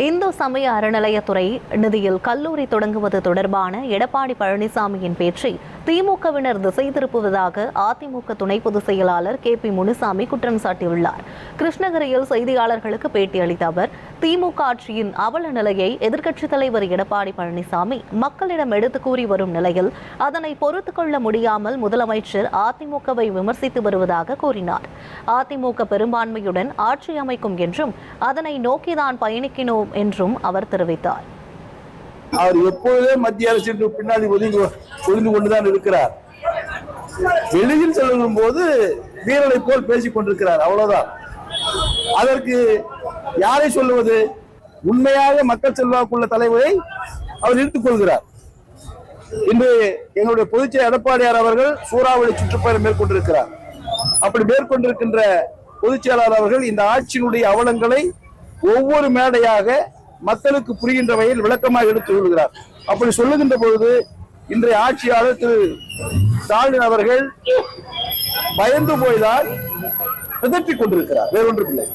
இந்து சமய அறநிலையத்துறை நிதியில் கல்லூரி தொடங்குவது தொடர்பான எடப்பாடி பழனிசாமியின் பேச்சை திமுகவினர் திசை திருப்புவதாக அதிமுக துணை பொதுச் செயலாளர் கே பி முனுசாமி குற்றம் சாட்டியுள்ளார். கிருஷ்ணகிரியில் செய்தியாளர்களுக்கு பேட்டியளித்த அவர் திமுக ஆட்சியின் அவல நிலையை எதிர்க்கட்சித் தலைவர் எடப்பாடி பழனிசாமி மக்களிடம் எடுத்து கூறி வரும் நிலையில் அதனை பொறுத்துக் கொள்ள முடியாமல் முதலமைச்சர் அதிமுகவை விமர்சித்து வருவதாக கூறினார். அதிமுக பெரும்பான்மையுடன் ஆட்சி அமைக்கும் என்றும் அதனை நோக்கிதான் பயணிக்கினோம் என்றும் அவர் தெரிவித்தார். அவர் எப்பொழுதே மத்திய அரசுக்கு பின்னாடி ஒதுங்கி ஒதுங்கி கொண்டுதான் இருக்கிறார். வெளியில் செல்லும் போது வீரனை போல் பேசிக் கொண்டிருக்கிறார். அவ்வளவுதான். அதற்கு யாரை சொல்லுவது? உண்மையாக மக்கள் செல்வாக்குள்ள தலைவரை அவர் இழுத்துக் கொள்கிறார். இன்று எங்களுடைய பொதுச்செயல் எடப்பாடியார் அவர்கள் சூறாவளி சுற்றுப்பயணம் மேற்கொண்டிருக்கிறார். அப்படி மேற்கொண்டிருக்கின்ற பொதுச் செயலாளர் அவர்கள் இந்த ஆட்சியினுடைய அவலங்களை ஒவ்வொரு மேடையாக மக்களுக்கு புரிகின்ற வகையில் விளக்கமாக எடுத்து சொல்கிறார் அப்படி சொல்லுகின்ற பொழுது இன்றைய ஆட்சியாளர் திரு ஸ்டாலின் அவர்கள் பயந்து போய்தான் பிதற்றிக் கொண்டிருக்கிறார். வேறொன்றும் இல்லை